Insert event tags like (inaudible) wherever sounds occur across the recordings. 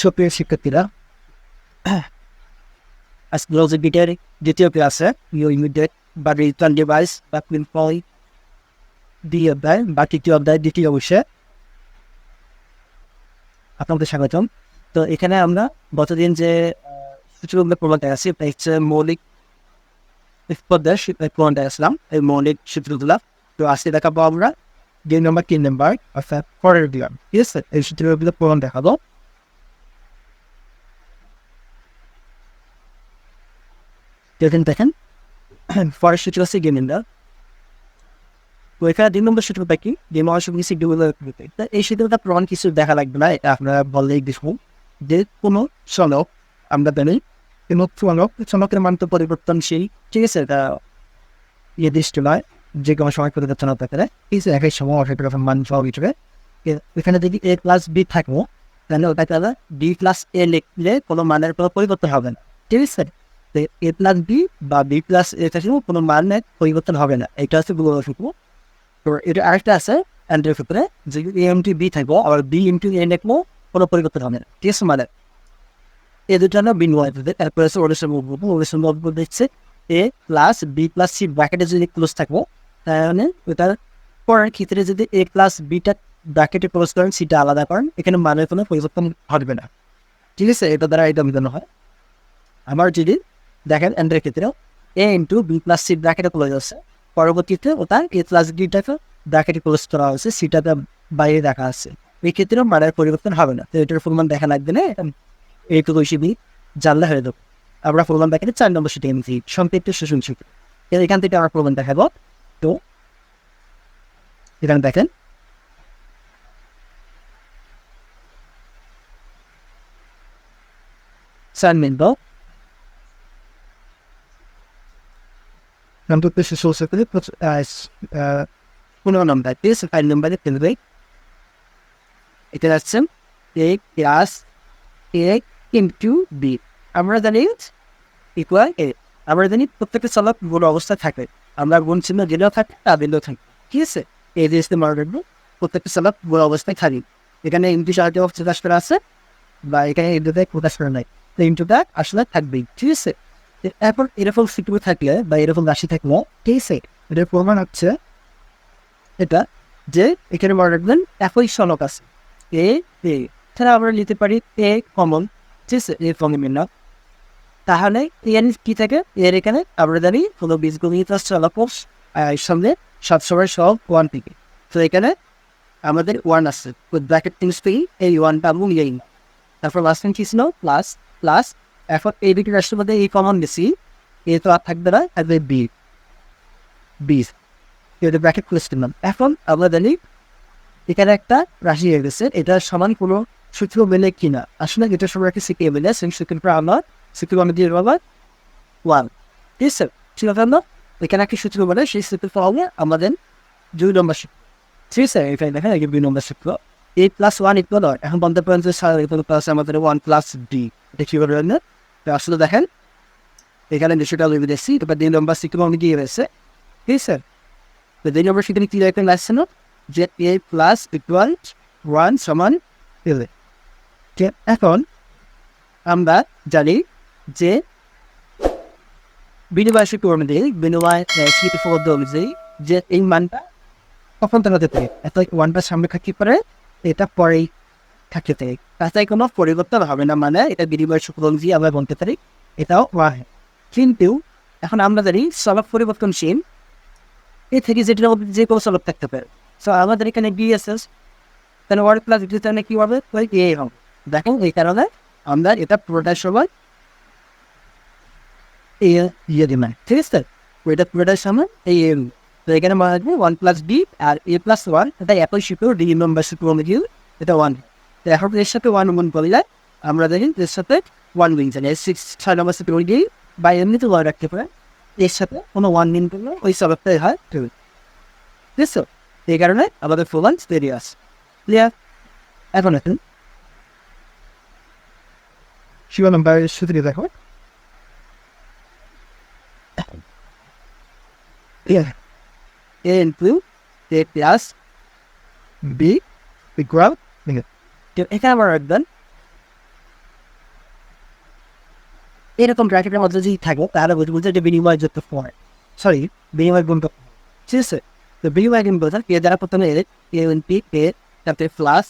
সুপ্রিয় শিক্ষার্থীরা, (clears throat) আজকে লজিবিটের দ্বিতীয় ক্লাসে বা রিটার্ন ডিভাইস বা প্রিন্টফল দ্বিতীয় অধ্যায় বা তৃতীয় অধ্যায়, দ্বিতীয় বিষয়ে আপনাদের স্বাগতম। তো এখানে আমরা গতদিন যে সূচনা প্রমাণ দেখাচ্ছি হচ্ছে মৌলিক পদ্মার প্রমাণ দেখাচ্ছিলাম, এই মৌলিক সূত্রগুলা তো আজকে দেখাবো আমরা নাম্বার, তিন নাম্বার, অর্থাৎ পরের দিলাম ঠিক আছে? এই সূত্রগুলো প্রমাণ দেখাবো। দেখেন দেখেন। পরের সূত্র হচ্ছে গেম ইন্ডার তো এখানে দুই নম্বর সূত্রটা কি? গেম কিছু এই সূত্রটা প্রমাণ কিছু দেখা লাগবে না আপনারা বললেই দেখব যে কোনো চলক আমরা জানি কোনো চলক চলকের মান তো পরিবর্তনশীল। ঠিক আছে, এটা নির্দিষ্ট নয়, যে কোনো সময় পরিবর্তন হতে পারে। কিন্তু একই সময় রকম মান সহ ভিতরে এখানে যদি এ প্লাস বি থাকব তাহলে ওটা বি প্লাস এ লিখলে কোনো মানের পরিবর্তন হবে না। ঠিক আছে? এ প্লাস বি বা বি প্লাস এ থাকলেও কোনো মানের পরিবর্তন হবে না। এটা হচ্ছে গুগল শিখব তো এটা আরেকটা আছে, অ্যান্ড্রয়েড ক্ষেত্রে যে এ ইন্টু বি থাকব, আবার বি ইন্টু এ লিখব কোনো পরিবর্তন হবে না। ঠিক আছে মানে এ দুটো না বিন ওয়াই তারপরে আছে ওরেশন মুভবো দেখছে A plus B plus C ব্র্যাকেটে যদি ক্লোজ থাকব, তাহলে ওটার পরের ক্ষেত্রে যদি এ প্লাস বিটা ব্র্যাকেটে ক্লোজ করেন সিটা আলাদা করেন, এখানে মানের কোনো পরিবর্তন ঘটবে না। ঠিক আছে? এটা দ্বারা এটা বোঝানো হয়। আমার যদি দেখেন এন্ডের ক্ষেত্রেও A into B plus C ব্র্যাকেটে ক্লোজ আছে পরবর্তীতে ওটা এ প্লাস বিটাকে ব্র্যাকেটে ক্লোজ করা হয়েছে। সিটাতে বাইরে দেখা আছে এই ক্ষেত্রেও মানের পরিবর্তন হবে না। তো এটার পরিমাণ দেখা লাগবে না এইটুকু হিসেবে জানলে হয়ে যাবে। আমরা প্রমাণ দেখাতে চার নম্বর সেটা এমনি সম্পৃক্ত শোষণ শিখব এখান থেকে আমার প্রমাণ দেখাবো। তো এখানে দেখেন। Assignment daw. Number this is also the put as uh puno number this file number the pilway. এটা আমরা জানি ইকুয়াল এ আমরা জানি প্রত্যেকটা চলক গুণ অবস্থা থাকে আমরা গুণ চিহ্ন দিলেও থাকে তা দিলেও থাকে ঠিক আছে এই জিনিসটা মনে রাখব প্রত্যেকটা চলক গুণ অবস্থায় থাকি এখানে আর্টে অফ প্রকাশ করা আছে বা এখানে ইন্টুতে প্রকাশ করা নাই তো ইন্টুটা আসলে থাকবেই ঠিক আছে এরপর এরকম সিকিউর থাকলে বা এরকম রাশি থাকলে ঠিক আছে এটার প্রমাণ হচ্ছে এটা যে এখানে মনে রাখবেন একই চলক আছে। এ এ তাহলে আমরা নিতে পারি এ কমন ঠিক আছে এ ফর্মে না তাহলে এর কি থাকে? এর এখানে আমরা জানি কোনো বীজগণিত এর সামনে সবসময় সব ওয়ান থেকে। তো এখানে আমাদের ওয়ান আছে ব্র্যাকেট থিংস পেয়ে এই ওয়ানটা এবং এই তারপর লাস্ট টাইম কি ছিল? প্লাস প্লাস এখন এই দুটি রাষ্ট্রের মধ্যে এই কমন বেশি এ তো আর থাকবে না থাকবে বি। বি। এটা ব্র্যাকেট করলাম এখন আমরা জানি এখানে একটা রাশি হয়ে গেছে, এটা সমান কোনো সূত্র মেলে কিনা। আসলে এটা সবার একটা সিকে মেলে সেই সূত্রটা আমার সূত্র আমি দিয়ে দেবো ওয়ান। ঠিক আছে? ঠিক আছে না এখানে একটা সূত্র বলে সেই সূত্রটা হবে আমাদের দুই নম্বর সূত্র। ঠিক আছে? এখানে দেখেন, এই দুই নম্বর সূত্র। এ প্লাস ওয়ান ইকুয়াল এখন স্যার ইকুয়াল প্লাস আমাদের ওয়ান প্লাস ডি এটা কী করবেন না? আসলে দেখেন, এখানে নিশ্চয়টা লিখে দিচ্ছি তারপর দুই নম্বর সূত্র আমি দিয়ে রয়েছে। ঠিক আছে? তো দুই নম্বর সূত্রে কি লেখেন আসছে না? যে এ প্লাস ইকুয়াল ওয়ান সমান এলে এখন আমরা জানি যে বিনিময় সূত্র অনুযায়ী বিনিময় পদ্ধতি অনুযায়ী যে এই মানটা কখন দাঁড়াতে থাকে এত ওয়ানটা সামনে থাকতে পারে, এটা পরেই থাকতে থাকে তাছাড়া কোনো পরিবর্তন হবে না মানে এটা বিনিময় অনুযায়ী আমরা বলতে পারি এটাও কিন্তু, এখন আমরা জানি চলক পরিবর্তনশীল এ থেকে যেটার মধ্যে যে কোনো চলক থাকতে পারে সো আমাদের এখানে বি এস এস তাহলে ওয়ান প্লাস তাহলে কী হবে ওই এ হবে দেখেন এই কারণে আমরা এটা পুরোটার সময় এ ইয়ে দিবেন ঠিক আছে? ওইটা পুরোটার সময় এই এ তো এখানে মনে রাখবে ওয়ান প্লাস বি আর এ প্লাস ওয়ান এটা একই শিখেও ডি নম্বর অনুযায়ী এটা ওয়ান এখন এর সাথে ওয়ান মন করলে আমরা দেখি এর সাথে ওয়ান উইন জানি এর সিক্স ছয় নম্বর শিখে অনুযায়ী বা এমনিতে ওয়ান রাখতে পারে। এর সাথে কোনো ওয়ান মিন করলে ওই সবটাই হয় ঠিক আছে? এই কারণে আমাদের ফোলান্স বেরিয়ে আসে ক্লিয়ার এখন এখন শিবা নাম্বার সূত্রে দেখো। Yeah. A into A plus B equal এখানে আমরা রাখবেন এরকম ব্র্যাকেটের মধ্যে যদি থাকে তাহলে বুঝব যে বিনিময় যুক্ত ফর্ম সরি বিনিময় গুণ ঠিক আছে? তো বিনিময় গুণ বোঝা এ দ্বারা প্রথমে এ এ এন পি এ তারপরে প্লাস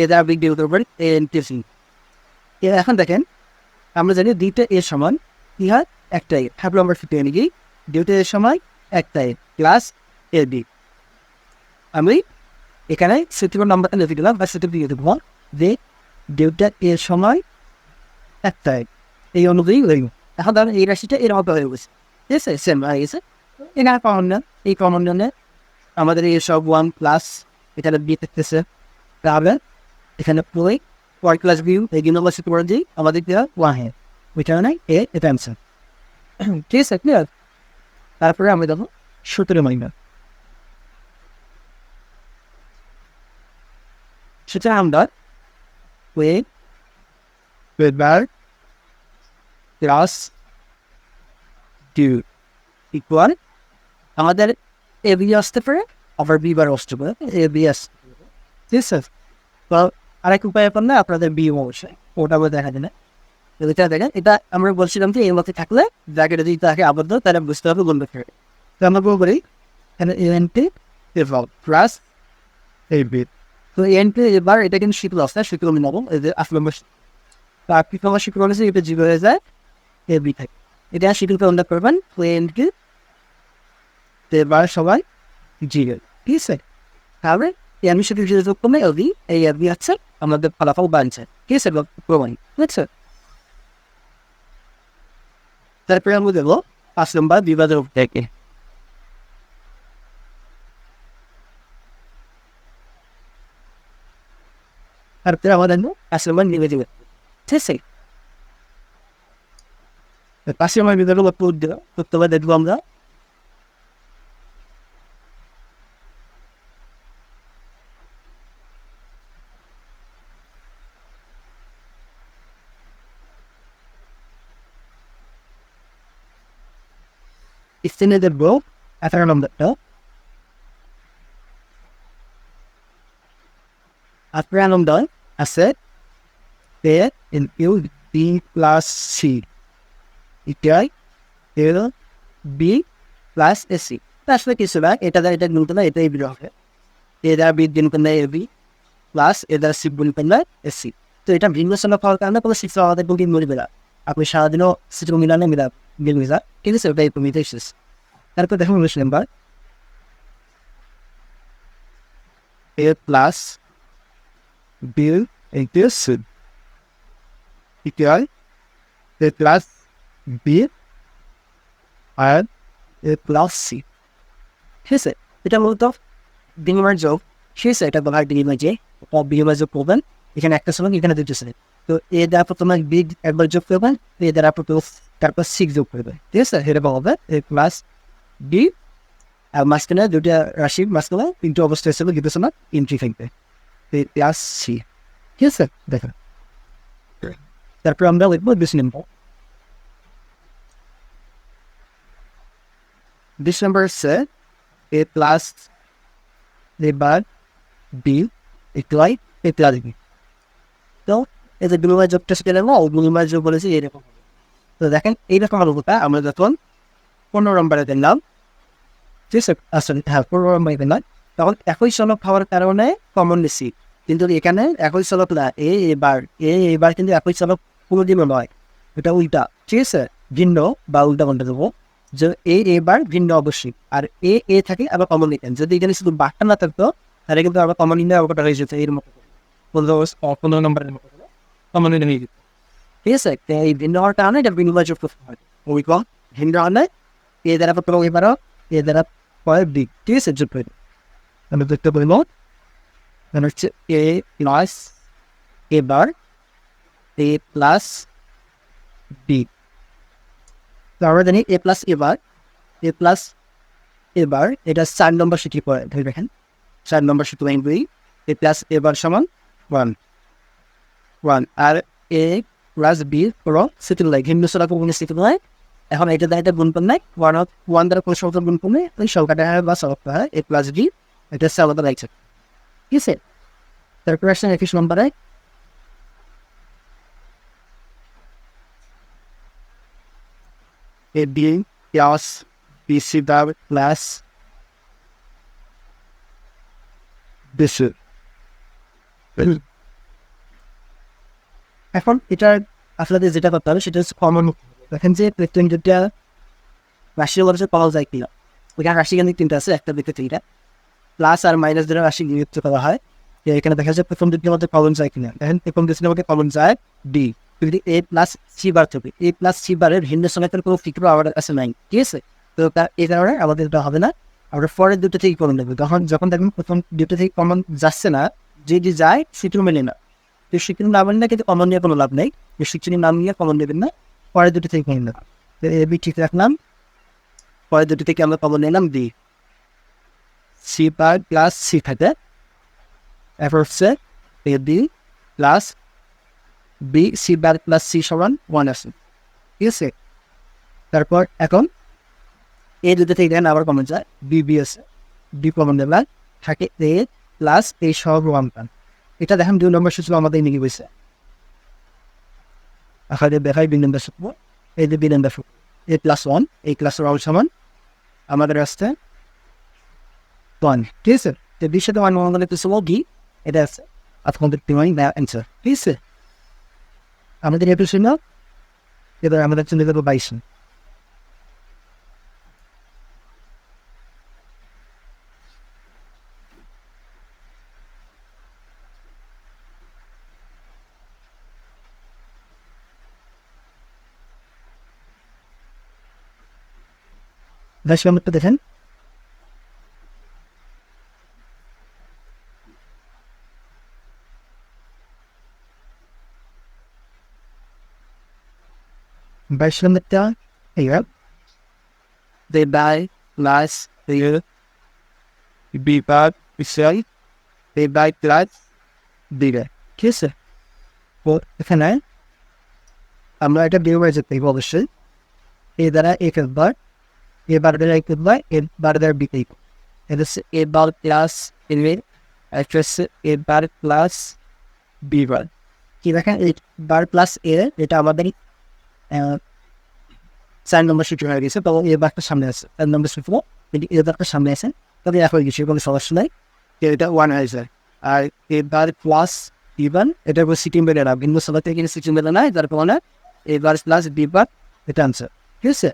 এ দ্বারা বিগ ডিউটার উপর এ এন পি সি এখন দেখেন, আমরা জানি দুইটা এর সমান, কি হয়? একটা আমরা ফিফটি নাকি দুইটা এর সময় একটা প্লাস এ বি আমি এখানে সেটির নাম্বারটা লিখে দিলাম, বা সেটি দিয়ে দেবো। যে দুইটা এর সময় একটা এ এই অনুযায়ী লিখব এখন ধরেন এই রাশিটা এর মতো হয়ে গেছে। ঠিক আছে? সেম হয়ে গেছে। এখানে কমন নেন এই কমন নেন আমাদের এই সব ওয়ান প্লাস এখানে বি থাকতেছে তাহলে এখানে পুরোই ওয়াই ক্লাস ভিউ এই ইউনিভার্সিটি পড়ে দিই আমাদের দেওয়া ওয়ান হ্যাঁ ওইটা নাই এ এটা অ্যান্সার ঠিক আছে? ক্লিয়ার তারপরে আমি দেখো সতেরো মাইনাস সেটা আমরা wait bar plus due equal আমাদের এ বি আসতে পারে আবার বি বার আসতে পারে এ বি আস ঠিক আছে তো আরেক উপায় না আপনাদের বি অবশ্যই ওটা আবার দেখা যায় না এটা দেখেন এটা আমরা বলছিলাম যে এর মধ্যে থাকলে যাকে যদি তাকে আবদ্ধ তাহলে বুঝতে হবে বলতে পারে তো আমরা বলব এখানে এন টি প্লাস এই বি তো এন পি এবার এটা কিন্তু শীতল অবস্থা শীতল আমি নেব আসলে তোমার শীতল হয়েছে এটা জিরো হয়ে যায় এ বি থাকে এটা শীতলকে অন্য করবেন তো এন কি তো এবার সবাই জিরো ঠিক আছে তাহলে আমি জিরো যোগ করলে এলবি এই এলবি আছে আমাদের ফলাফল বানছে ঠিক আছে প্রমাণ ঠিক আছে তারপরে আমরা দেবো পাঁচ নম্বর বিবাদের থেকে তারপরে আমাদের পাঁচ নম্বর নিবে দেবে ঠিক আছে? নম্বর বিবাদের উপর দেবো প্রত্যেকবার দেখব আমরা। extended the rope at around the. At random done, I said, there in U B plus C. equal L B plus S C. আসলে কিছু না এটা দ্বারা এটা গুণ করলে এটাই বের হবে এ দ্বারা বি গুণ করলে এ বি প্লাস এ দ্বারা সি গুণ করলে এস সি তো এটা ভিন্ন সময় পাওয়ার কারণে কোনো সিক্স আমাদের বুকিং মরবে না আপনি সারাদিনও সিটি মিলানে মিলা মিলবে যা ঠিক আছে ওটাই তুমি দেখছিস তারপর দেখো English number A plus bill into সুদ ইকুয়াল এ প্লাস বি আর এ প্লাস সি ঠিক আছে এটা মূলত বিনিময়ের যোগ ঠিক আছে এটা বলার বিনিময় যে বিনিময় যোগ করবেন এখানে একটা সময় এখানে দুটো শ্রেণি তো এ দ্বারা প্রথমে বি একবার যোগ করবেন এ দ্বারা প্রথমে তারপর সিক্স যোগ করবেন ঠিক আছে সেটা বলবে এ প্লাস ডি আর মাঝখানে দুটা রাশির মাঝখানে তিনটে অবস্থা হিসেবে দুটো সময় এন্ট্রি থাকবে প্লাস সি ঠিক আছে দেখো তারপর আমরা লিখব বিশ নম্বর বিশ নম্বর হচ্ছে এ প্লাস এবার B equal A plus B তো এই যে বিনিময় যোগটা সেটা নেব বিনিময় যোগ বলেছি এরকম তো দেখেন এইরকম অনুভূতা আমরা যখন পনেরো নম্বরে দিলাম ঠিক আছে? আসলে হ্যাঁ পনেরো নম্বরে দিলাম তখন একই সলক খাওয়ার কারণে কমন নিছি। কিন্তু এখানে একই সলক না, এ এবার এ এবার কিন্তু একই সলক কোনোদিনও নয়। এটা উল্টা, ঠিক আছে? ভিন্ন বা উল্টা কোনটা দেবো। যে এ এবার ভিন্ন অবশ্যই, আর এ এ থাকে আবার কমন নিতেন যদি এখানে শুধু বাক্যা না থাকতো, তাহলে কিন্তু আবার কমন নিলে আবার হয়ে যেত এর মতো পনেরো নম্বরের মতো কমন নিয়ে নিয়ে যেত। ঠিক আছে? এই ভিন্ন হওয়ার কারণে এটা বিনিময় যোগ করতে হয়। ওই কম, ভিন্ন হলে এ দ্বারা প্রথম এবারও এ দ্বারা পরে বি ঠিক আছে? যোগ করে আমি দেখতে বলব then হচ্ছে এ প্লাস এবার এ প্লাস বি তো আমরা জানি এ প্লাস এবার এ প্লাস এবার এটা চার নম্বর সিটি পড়ে ধরে দেখেন চার নম্বর সিটি লাইন বই এ প্লাস এবার সমান ওয়ান ওয়ান আর এ প্লাস বি পুরো সিটি লাই ভিন্ন সরা কোনো সিটি নয় এখন এটা দ্বারা এটা গুণ নাই ওয়ান ওয়ান দ্বারা কোনো সংখ্যা গুণ করলে ওই সংখ্যাটা বা সংখ্যা হয় এ প্লাস বি এটা হচ্ছে আলাদা লাগছে ঠিক আছে তারপর আসছেন একুশ নম্বরে A B plus B C bar plus BC এখন এটা আপনাদের যেটা করতে হবে সেটা হচ্ছে কমন দেখেন যে প্রত্যেক যেটা রাশির বলছে পাওয়া যায় কিনা ওইখানে রাশি কেন্দ্রিক তিনটা আছে একটা দিকে তিনটা প্লাস আর মাইনাস দ্বারা রাশি বিভক্ত করা হয়। তো এখানে দেখা যাচ্ছে প্রথম দুটির মধ্যে কমন যায় কিনা। দেখেন, প্রথম দুটির মধ্যে কমন যায় ডি যদি এ প্লাস সি বার থাকে এ প্লাস সি বারের ভিন্ন সংখ্যার কোনো ফিক্র আমাদের কাছে নাই, ঠিক আছে? তো এই কারণে আমাদের এটা হবে না। আমরা পরের দুটো থেকে কমন নেব তখন যখন দেখবেন প্রথম দুটো থেকে কমন যাচ্ছে না যে যে যায়, সেটিও মেলে না। তো সেখানে নাম না, কিন্তু কমন নিয়ে কোনো লাভ নেই। তো সেখানে নাম নিয়ে কমন নেবেন না। পরের দুটো থেকে কমন নেবেন। তো এ বি ঠিক রাখলাম। পরের দুটো থেকে আমরা কমন নিলাম D C bar plus C থাকে এরপর হচ্ছে A B plus B C bar plus C সমান ওয়ান আছে। ঠিক আছে? তারপর এখন এ দুটো থেকে দেখেন আবার কমন যায়। বি বি আছে। বি কমন নেবেন থাকে এ প্লাস এই সব ওয়ান পান এটা দেখেন, দুই নম্বর সূত্র আমাদের নিয়ে গেছে আখানে দেখাই বি নম্বর সূত্র এই যে B number A plus one এই প্লাস ওয়ান সমান। আমাদের আসছে ওয়ান ঠিক আছে তো বিশ ওয়ান ওয়ান কিছু কি এটা আছে আপনাদের না অ্যান্সার ঠিক আছে আমাদের একটু শুনে এবার আমাদের চলে যাব বাইশ বাইশ নম্বরটা দেখেন নম্বরটা এইবার they buy last year be bad we sell. They buy plus bigger ঠিক আছে তো এখানে আমরা এটা বিয়ে হয়ে যেতে অবশ্যই এ দ্বারা এক একবার এবার দ্বারা এক একবার এবার দ্বারা বিক্রি এটা হচ্ছে এবার প্লাস এর একটা হচ্ছে এবার প্লাস বি বার কি দেখেন এই বার প্লাস এ এটা আমাদের চার নম্বর সূত্র হয়ে গেছে তখন এ বারটা সামনে আছে। চার নম্বর সূত্র এ বারটা সামনে আছে তবে এক হয়ে গেছে, কোনো সমস্যা নাই। এটা ওয়ান হয়ে যায় আর এবার প্লাস ইভান এটার উপর সিটি মেলে না ভিন্ন সভা থেকে সিটি মেলে না যার কারণে এবার প্লাস বি বার এটা আনসার ঠিক আছে?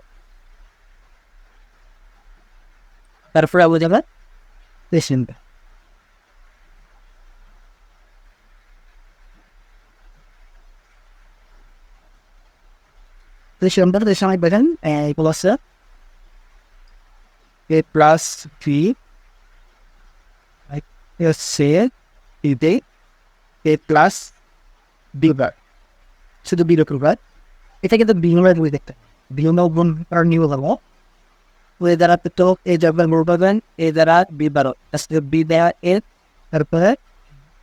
তারপরে আবু যাবে তেইশ নম্বর তেইশ নম্বর তেইশ সময় দেখেন এগুলো আছে এ প্লাস থ্রি সে ইতে এ প্লাস বি বার শুধু বি রকম বার এটা কিন্তু বিহনের দুই দেখতে বিহন গুণ আর নিউ হব ওই দ্বারা তো এ যাবে মোর পাবেন এ দ্বারা বি বারো বি দেওয়া এ তারপরে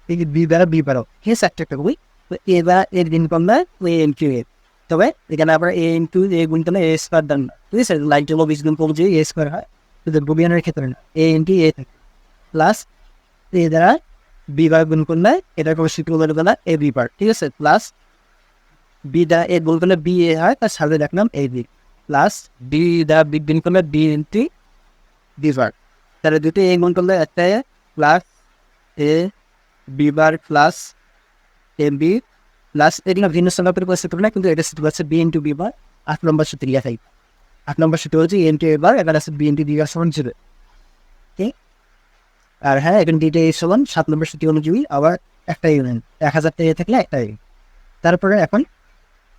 এই বি দ্বারা বি বারো একটা করবি তো এ দ্বারা এর দিন কমবে ওই এন কিউ এ তবে এখানে আবার এ ইন্টু এ গুণ করলে এ স্কোয়ার দেন না ঠিক আছে? লাইট জল বিশ গুণ করলে এ স্কোয়ার হয় কিন্তু বুবিয়ানের ক্ষেত্রে না। এ ইন্টু এ থাকে। প্লাস এ দ্বারা বি বার গুণ করলে এটা কোনো সূত্র বলে না এ বি বার। ঠিক আছে? প্লাস বি দ্বারা এ গুণ করলে বি এ হয়, তার সাথে দেখলাম এ বি প্লাস বি দ্বারা বি গুণ করলে বি ইন্টু বি বার। তাহলে দুটো এ গুণ করলে একটা A plus A B bar plus A B plus এগুলো ভিন্ন সংখ্যাপের পরিস্থিতি না, কিন্তু এটা সূত্র আছে বি ইন্টু বি বার আট নম্বর সূত্র ইয়া থাকবে আট নম্বর সূত্র হচ্ছে এ ইন্টু এ বার এবার আছে বি ইন্টু বি সমান জিরো আর হ্যাঁ এখন এ সমান, সাত নম্বর অনুযায়ী আবার একটা এক হাজার টাকা থাকলে একটা তারপরে এখন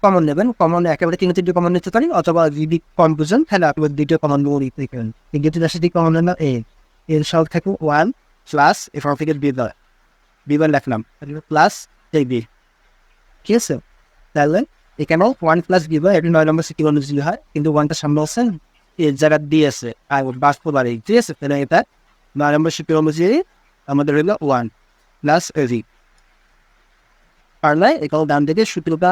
কমন নেবেন কমন একেবারে তিন তিনটে কমন নিতে পারি, অথবা যদি কম বুঝেন তাহলে আপনি দ্বিতীয় কমন নিতে পারেন। এই দুটো রাশি থেকে কমন নেন এ এর সব থাকবে ওয়ান প্লাস এফ থেকে বি বার বি বার লিখলাম। প্লাস এ বি ঠিক আছে? তাহলে এখানেও ওয়ান প্লাস বি বার এটা নয় নম্বর সিটি অনুযায়ী হয় কিন্তু ওয়ানটা সামনে আছে এর জায়গা দিয়ে আছে আর বাস পারে ঠিক আছে? তাহলে এটা নয় নম্বর সিটি অনুযায়ী আমাদের হইল ওয়ান প্লাস এ বি পারলে এখানে ডান দিকে সূত্রটা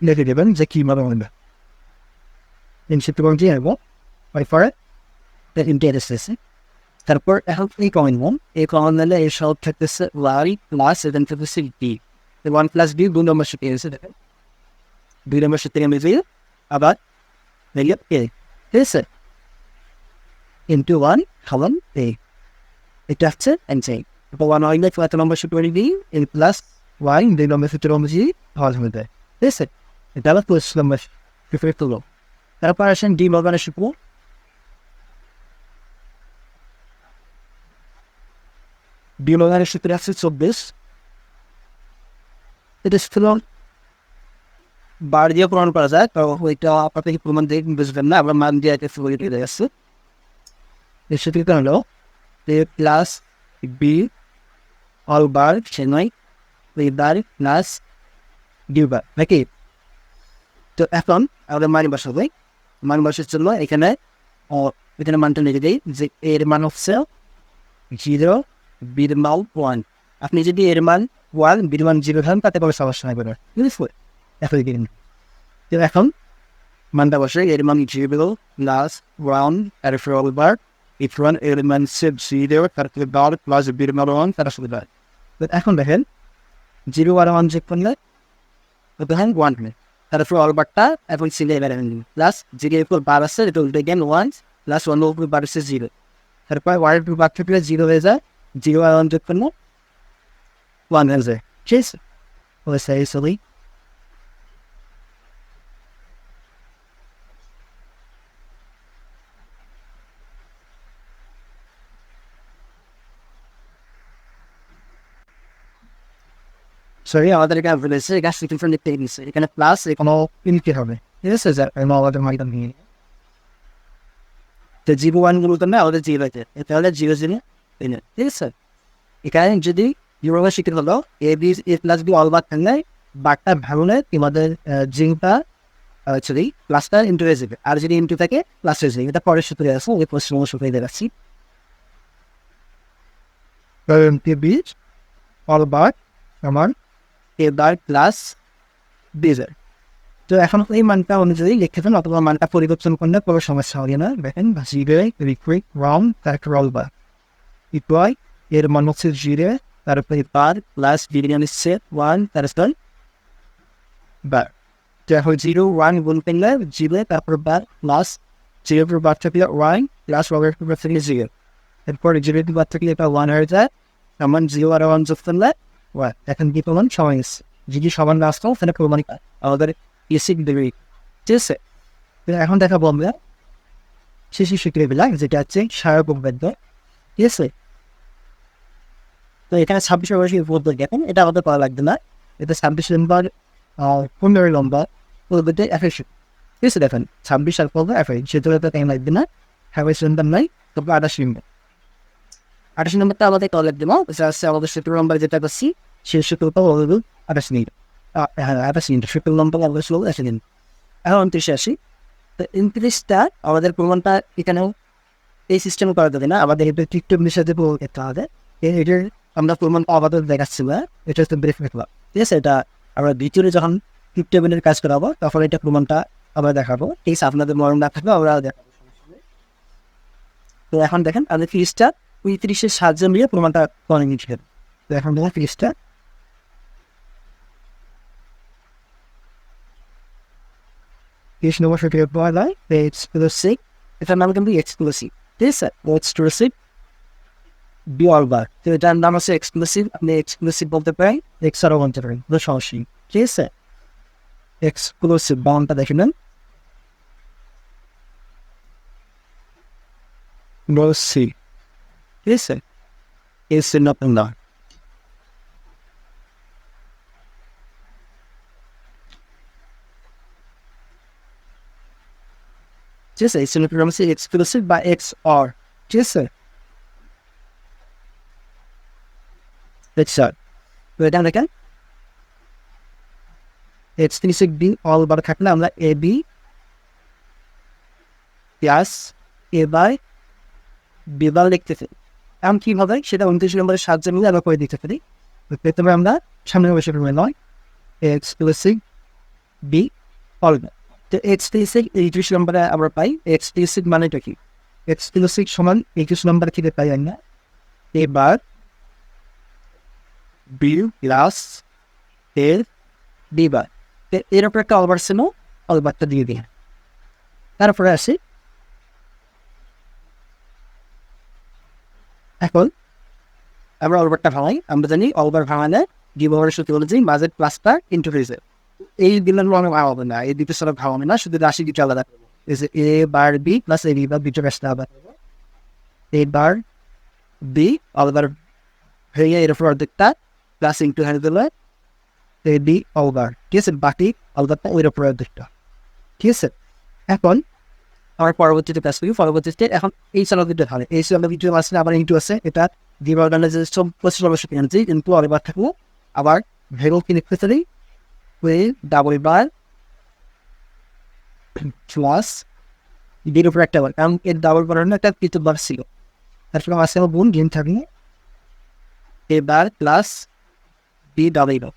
লিখে দেবেন যে কীভাবে হবে। ইন সূত্র অনুযায়ী হব বাই ফর ইন্টারেস্ট আছে তারপর এখন এই কমেন্ট মন এই কমেন্ট নিলে এই সব থাকতেছে ওয়াই প্লাস এখান থাকতেছে বি ওয়ান প্লাস বি দুই নম্বর সূত্রে এসে দেখেন দুই নম্বর সূত্রে আমি যাই আবার ভ্যালু এ ঠিক আছে ইন্টু ওয়ান সমান এ এটা হচ্ছে অ্যান্সার ওয়ান ওয়াই বাই কত নম্বর সূত্র বি এন প্লাস ওয়াই দুই নম্বর সূত্র নম্বর জি সহজ হয়ে যায় ঠিক আছে এটা হলো পঁচিশ নম্বর প্রিফার তুলো তারপর আসেন ডি মর্গানের সূত্র ডি মর্গানের সূত্রে আছে চব্বিশ এটা ছিল বার দিয়ে প্রমাণ করা যায় তো ওইটা আপনাকে প্রমাণ দিয়ে বুঝবেন না, আমরা মান দিয়ে একটা ফুল দিয়ে যাচ্ছে। কি হলো A plus B whole bar সে নয় বার প্লাস ডিউ বার নাকি? তো এখন আমাদের মান বসাবো মান বসার জন্য এখানে এখানে মানটা দিই যে এর মান হচ্ছে জিরো বির ওয়ান আপনি যদি এর মান ওয়ান বির মান জিরো ধরেন তাতে কোনো সমস্যা হবে না বুঝেছ এখন দিন এখন, মানটা বসে, এর মান zero plus one R four bar if one element set zero তারপরে বার প্লাস বির মান ওয়ান তারা শুধু বার এখন দেখেন, জিরো আর ওয়ান চেক করলে দেখেন ওয়ান তারপরে অল বারটা এখন সিলে এবার প্লাস জিরো উপর বার আছে, এটা উল্টে গেন ওয়ান প্লাস ওয়ান উপর বার আছে জিরো তারপর ওয়ান উপর বার থাকলে জিরো হয়ে যায়। জিরো আর ওয়ান চেক করলে One Wednesday. Jason. Let's say Salee. So yeah, talaga brother, sir, kasi different activities. So, you cannot class, like, ano, pinipir kami. Yes, sir, all Ano, wala mga itang here. The Jibu one guru kami, all the Jibu, it. It all the Jibu, it. So, you can't yung Judy, জিরোভাবে শিখতে হলো A B A plus B whole bar থাকলে বারটা ভাঙলে তোমাদের জিংটা sorry প্লাসটা into হয়ে যাবে আর যদি ইন্টু থাকে প্লাস হয়ে যাবে এটা পরের সূত্রে আছে ওই প্রশ্ন সূত্রে দেখাচ্ছি বীজ অল বার আমার এ বার প্লাস বিজার তো এখন এই মানটা অনুযায়ী লিখে দেন অথবা মানটা পরিবর্তন করলে কোনো সমস্যা হবে না। দেখেন জিরো লিকুইড রং তারপর রল বার ইকুয়াই এর মান হচ্ছে জিরো তারপরে bar plus biryani set one তারপর বার তো জিরো ওয়ান গুণ করলে জিরো তারপর বার প্লাস জিরো পর বার থাকলে ওয়ান প্লাস ওয়ানের পর থাকলে জিরো এরপর জিরো বার থাকলে এটা ওয়ান হয়ে যায় সমান জিরো আর ওয়ান যোগ করলে ওয়ান এখন কি প্রমাণ সমান এসছে যদি সমান না আসতো তাহলে প্রমাণ আমাদের এসিক দেবে ঠিক আছে এখন দেখাবো আমরা শিশু শিখলে যেটা হচ্ছে সারা প্রবেদ্য ঠিক আছে তো এখানে ছাব্বিশ বয়সী উপলব্ধ দেখেন। এটা আমাদের করা লাগবে না। এটা ছাব্বিশ নম্বর পনেরো নম্বর পূর্বতে এফেশন ঠিক আছে, দেখেন, ছাব্বিশ আর পনেরো এফেশন সেটা তো টাইম লাগবে না। হ্যাভেশ নম্বর নাই, তবে আঠাশ নম্বর আঠাশ নম্বরটা আমাদের করা লাগবে না। হচ্ছে আমাদের সতেরো নম্বর যেটা করছি সেই সতেরোটা হলো আঠাশ মিনিট হ্যাঁ আঠাশ মিনিট সতেরো নম্বর আমাদের ষোলো আসে দিন এখন উনত্রিশে আসি। তো উনত্রিশটা, আমাদের প্রমাণটা এখানেও এই সিস্টেম করা যাবে না। আমাদের এটা টিকটকের সাথে প্রমাণ করতে হবে। এটার আমরা প্রমাণ আপাতত দেখাচ্ছি না এটা হচ্ছে ব্রেক রাখলাম ঠিক আছে, এটা আমরা ভিতরে যখন টিকটকের কাজ করাবো, তখন এটা প্রমাণটা আমরা দেখাবো। এই আপনাদের মরণ না থাকবে আমরা দেখাবো তো এখন দেখেন আমাদের ফিজটা পঁয়ত্রিশের সাহায্য মিলিয়ে প্রমাণটা করে নিচ্ছে তো এখন দেখেন ফিজটা তিরিশ নম্বর সরকারি পাওয়া যায় এক্সক্লুসিভ এটার নাম কিন্তু এক্সক্লুসিভ ঠিক আছে এক্সক্লুসিভ বিয়ার বার তো এটার নাম আছে এক্সক্লুসিভ আপনি এক্সক্লুসিভ বলতে পারেন এক্সারও বলতে পারেন কোনো সমস্যা নেই ঠিক আছে এক্সক্লুসিভ বাউন্ডটা দেখে নেন সি ঠিক আছে এস নতুন না ঠিক আছে এক্স প্রোগ্রাম আছে এক্সক্লুসিভ বা এক্স অর ঠিক আছে স্যার তো এটা দেখেন এক্সক্লুসিভ বি অল বার থাকলে আমরা A B plus A by B bar লিখতে পারি এখন কীভাবে সেটা উনত্রিশ নম্বরের সাহায্যে মিলে আমরা করে দিতে পারি প্রথমে আমরা সামনে বসে নয় এক্সক্লুসিভ বি অল বার তো এক্সক্লুসিভ এইচএস নম্বরে আমরা পাই এক্সক্লুসিভ মানেটা কি এক্সক্লুসিভ সমান এইচএস নাম্বার থেকে পাই আমরা এবার বি প্লাস এর বি বার এর উপর একটা অলবার ছিল অলবারটা দিয়ে দিই তারপরে আসি এখন আমরা অলবারটা ভাঙাই আমরা জানি অলবার ভাঙালে ডিভারের সূত্র অনুযায়ী মাঝের প্লাসটা ইন্টু হয়েছে এই দিনগুলো আমরা ভাঙাবো না এই দুটো সব ভাঙাবো না শুধু রাশি দুটো আলাদা করব A bar B plus A B বা দুটো রাশি আলাদা এ বার বি অলবার ভেঙে এর উপর অর্ধেকটা প্লাস ইন্টু হয়ে দিলে এ বি অলবার ঠিক আছে বাকি অলবারটা ওই উপর অর্ধেকটা ঠিক আছে এখন আমার পরবর্তীতে প্লাস করি পরবর্তীতে এখন এই চালা দুটো হয় এই চালা দুটো আছে আবার ইন্টু আছে এটা ডিভার যে সব পঁচিশ অবশ্য কিনেছি কিন্তু আরেকবার থাকব আবার ভেগো কিনে দিই ওই ডাবল বার প্লাস ডির উপর একটা বার কারণ এর ডাবল বার একটা কিন্তু বার ছিল তারপরে আমার আমার বোন গেম থাকবে এবার প্লাস বি ডাবল বার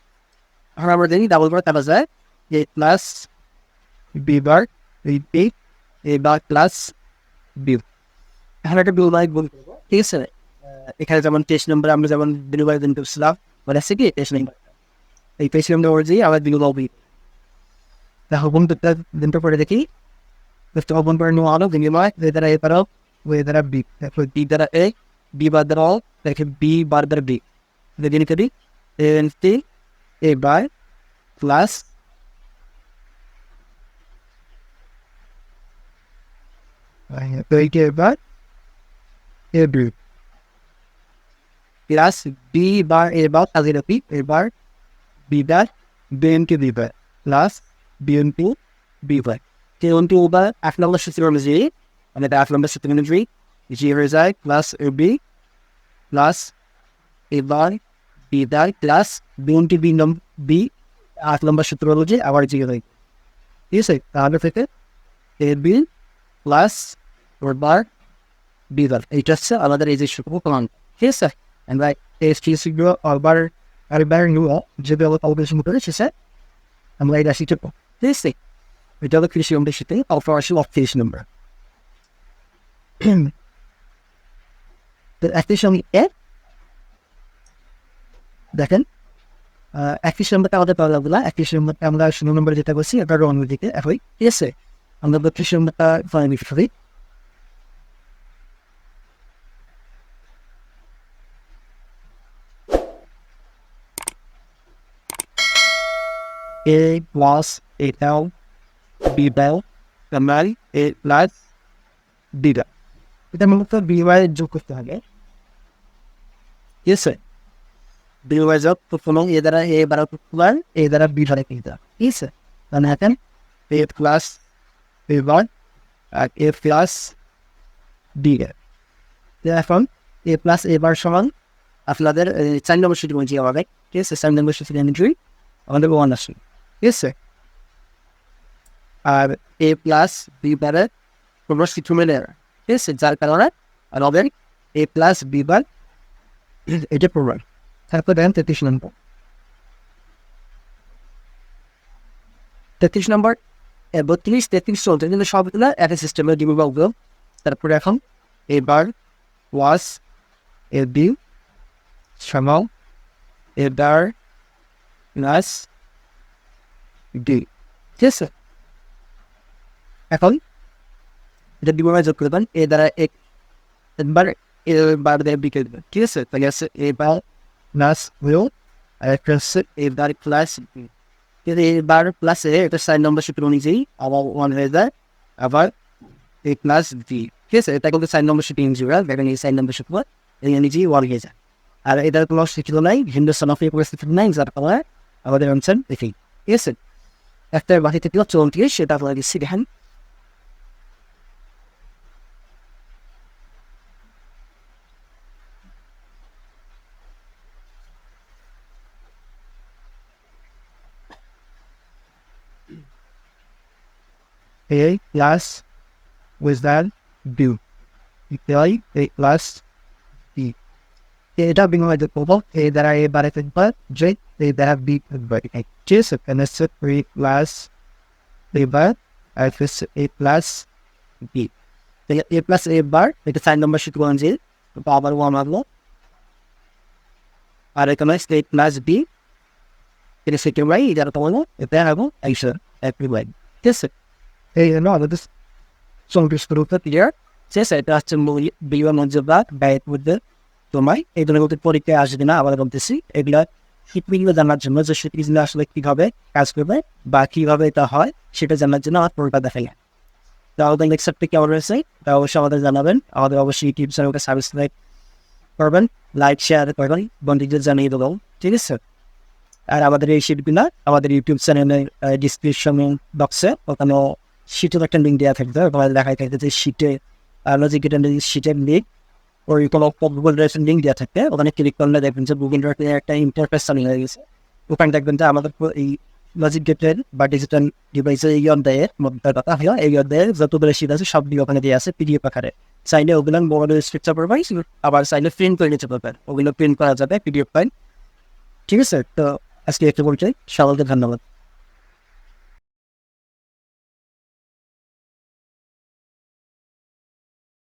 এখন আমরা জানি ডাবল বার কাটা যায় A plus B bar B এবার প্লাস বিউ এখন একটা বিউ বাই গুণ ঠিক আছে এখানে যেমন টেস্ট নম্বর আমরা যেমন বিনিময় দিন করছিলাম মানে আছে কি? টেস্ট নম্বর এই টেস্ট নম্বর অনুযায়ী আবার বিউ লবি দেখো গুণ করতে দিনটা পরে দেখি। Lift open burn no auto, বিনিময় এ দ্বারা এ পারো ওই দ্বারা বি তারপর বি দ্বারা এ বি বার দ্বারা অল দেখে বি বার দ্বারা বি দেখে করি N T A by plus এইটা এবার A B plus B bar এবার কাজের পি এবার বি বার বিএনটি বি বার প্লাস বিএনটি বি বার বিএনটি ওবার এক নম্বর সূত্র অনুযায়ী মানে এক নম্বর সূত্র অনুযায়ী জি হয়ে যায় প্লাস এ বি প্লাস এবার বি বার প্লাস বিএনটি বি নম্বর বি, আট নম্বর সূত্র অনুযায়ী আবার জি হয় ঠিক আছে? তাহলে থেকে এ বি প্লাস ওর বার বি বার এইটা হচ্ছে আমাদের এই যে কমান ঠিক আছে? আমরা এই স্কিলসগুলো আবার আরেকবার নিব যেগুলো অবশ্যই করে শেষে আমরা এই রাশিটা ঠিক আছে? এটা হলো কৃষি নম্বর সাথে অল্প রাশি অফ নম্বর তো একটি সঙ্গে এ দেখেন একটি নম্বরটা আমাদের পাওয়া লাগল না। একটি নম্বরটা আমরা শূন্য নম্বর যেটা করছি এটা রং দিকে, একই, ঠিক আছে? আমরা বত্রিশ নম্বরটা ফাইনালি করি A plus A L B Bell Kamal A plus Bell এটা মূলত বি ওয়াই যোগ করতে হবে। ইয়েস বি যোগ প্রথম এ দ্বারা এ বারো প্লাস এ দ্বারা বি ধরে কিনতে ঠিক আছে তাহলে এখন এ প্লাস এ ওয়ান আর এ প্লাস বি এখন এ প্লাস এ বার সমান আপনাদের চার নম্বর সূত্র বলছি আমাদের ঠিক আছে চার নম্বর সূত্র অনুযায়ী আমাদের ওয়ান আসবে ঠিক আছে আর এ প্লাস বি বারে কোনো সূত্র মেলে ঠিক আছে যার কারণে আমাদের এ প্লাস বি বার এটা প্রমাণ তারপর দেন তেত্রিশ নম্বর। তেত্রিশ নম্বর বত্রিশ, তেত্রিশ চলছে। কিন্তু সবগুলো একটা সিস্টেমে দিব বলব তারপরে এখন এবার ওয়াস এ বি, সমাও, এবার প্লাস ডি ঠিক আছে? এখন এটা বিবরণে যোগ করে দেবেন এ দ্বারা এক একবার এবার দ্বারা বিকে দেবেন। ঠিক আছে? তাহলে আছে এবার প্লাস উইল আর একটা হচ্ছে এবার প্লাস বি কিন্তু এবার প্লাস এটা সাইন নম্বর সূত্র অনুযায়ী আবার ওয়ান হয়ে যায় আবার এ প্লাস বি ঠিক আছে এটা কিন্তু সাইন নম্বর সূত্র অনুযায়ী দেখেন এই সাইন নম্বর সূত্র এই অনুযায়ী ওয়ান হয়ে যায় আর এটার কোনো স্থিতি নাই হিন্দুস্তান অফ পরিস্থিতি নাই যার কারণে আমাদের অঞ্চল দেখি ঠিক আছে একটা বাটিতে দিল চৌত্রিশ সেটা আপনারা দিচ্ছি দেখেন A plus with that, B. Equally A plus B. এটা বিনিময় করব এ দ্বারা এ বাড়াতে পার যে এ দ্বারা বি বাড়ি ঠিক আছে এখানে হচ্ছে এ প্লাস এ বার আর হচ্ছে A plus B A plus A bar এটা সাইন নম্বর শিট ওয়ান যে আবার ওয়ান আসলো আর এখানে এ প্লাস বি এটা সেকেন্ড বাই যারা তোমার এটা হব একশো এক বাই ঠিক আছে এই জন্য আমাদের চব্বিশ গ্রুপে ক্লিয়ার শেষ এটা হচ্ছে মূল বিমান মঞ্জুরবাদ ব্যয়ের মধ্যে তোমায় এগুলোর মধ্যে পরীক্ষায় আসবে না আবার বলতেছি এগুলা শীতগুলো জানার জন্য যে শীতগুলো আসলে কীভাবে কাজ করবে বা কীভাবে এটা হয় সেটা জানার জন্য আমার পরীক্ষা দেখা যায় তো আমাদের সপ্তাহে কেমন রয়েছে তা অবশ্যই আমাদের জানাবেন আমাদের অবশ্যই ইউটিউব চ্যানেলকে সাবস্ক্রাইব করবেন লাইক শেয়ার করবেন বন্ধুদের জানিয়ে দেবো ঠিক আছে আর আমাদের এই শিটগুলা আমাদের ইউটিউব চ্যানেলের ডিসক্রিপশন বক্সে ওখানে শিটের একটা লিঙ্ক দেওয়া থাকবে ওখানে দেখাই থাকবে যে শিটে লজিকেটের শিটের লিঙ্ক ওই কোনো গুগল ড্রাইভের লিঙ্ক দেওয়া থাকবে। ওখানে ক্লিক করলে দেখবেন যে গুগল ড্রাইভের একটা ইন্টারফেস চালু হয়ে গেছে। ওখানে দেখবেন যে আমাদের এই লজিক গেটের বা ডিজিটাল ডিভাইসের এই অধ্যায়ের মধ্যে কথা হয়। এই অধ্যায়ের যতগুলো শিট আছে সবগুলো ওখানে দিয়ে আছে পিডিএফ আকারে। চাইলে ওগুলো মোবাইলের স্ট্রাকচার পারবেন আবার চাইলে প্রিন্ট করে নিতে পারবেন। ওগুলো প্রিন্ট করা যাবে পিডিএফ ফাইল ঠিক আছে? তো আজকে একটু বলতে সকলকে ধন্যবাদ।